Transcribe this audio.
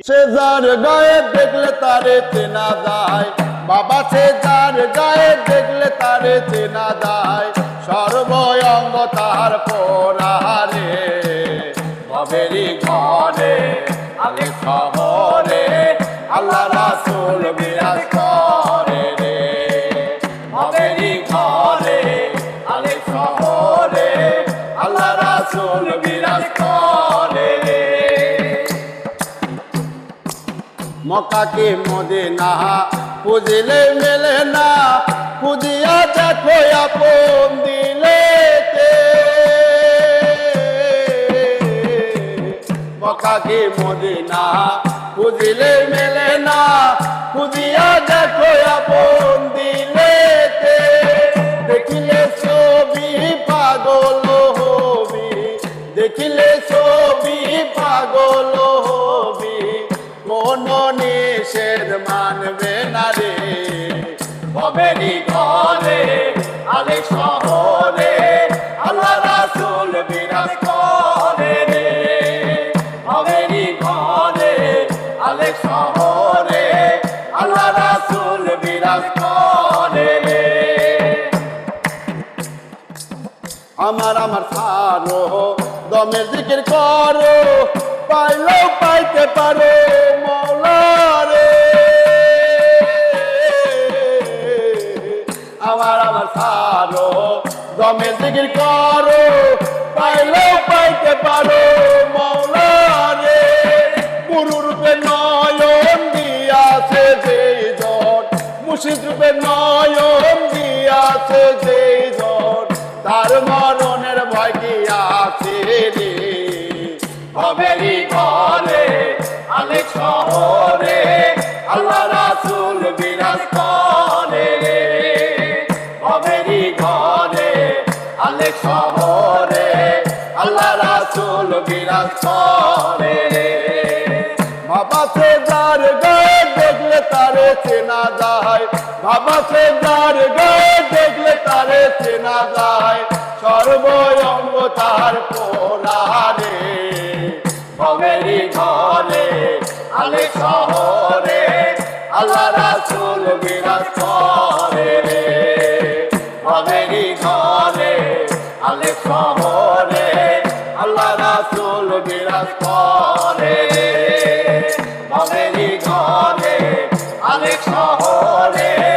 সে যার গায়ে দেখলে তারে চেনা যায়। বাবা, সে যার গায়ে দেখলে তারে চেনা যায়। সর্বয়ঙ্গ তার পোড়ারে কবেরি ঘরে, আমি খবরে আল্লাহ রাসুল বিরাজ মকাকে মদিনা খুঁজিলে মেলে না, খুঁজিয়া দেখো আপন দিলেতে। মকাকে মদিনা খুঁজিলে মেলে না, খুঁজিয়া দেখো আপন দিলেতে। দেখিলে ছবি পাগল হবি, দেখিলে ছবি পাগল হবি। নিষেধ মানবে না রে। ঘরে আলে শহরে আল্লাহ রাসুল বিরাজ করে রে। ঘরে আলে শহরে আল্লাহ রাসুল বিরাজ করে রে। আমার আমার সারো দমের দিকের করো, পাইলেও পাইতে পারো। আমার আমার সারো। দমের দিকের করো, পাইলেও পাইতে পারো। মৌলারে গুরু রূপে নয়ন দিয়াছে যেই জন মুর্শিদ রূপে নয়ন দিয়াছে যেই জন তার মরণের ভয় কি আছে রে? ভবেরি ঘরে, আলেক শহরে, আল্লাহ শহরে আল্লাহ রাসুল বিরাজ করে। বাবা সে যার গায়ে দেখলে তারে চেনা যায় বাবা সে যার গায়ে দেখলে তারে চেনা যায় সর্বঙ্গ তার পোলারে। ভবেরি ঘরে, আলে শহরে, আল্লাহ রাসুল বিরাজ করে। ভবেরি ঘরে আলে শহরে আল্লাহ রাসুল বিরাজ করে। মনেরই ঘরে আলে শহরে।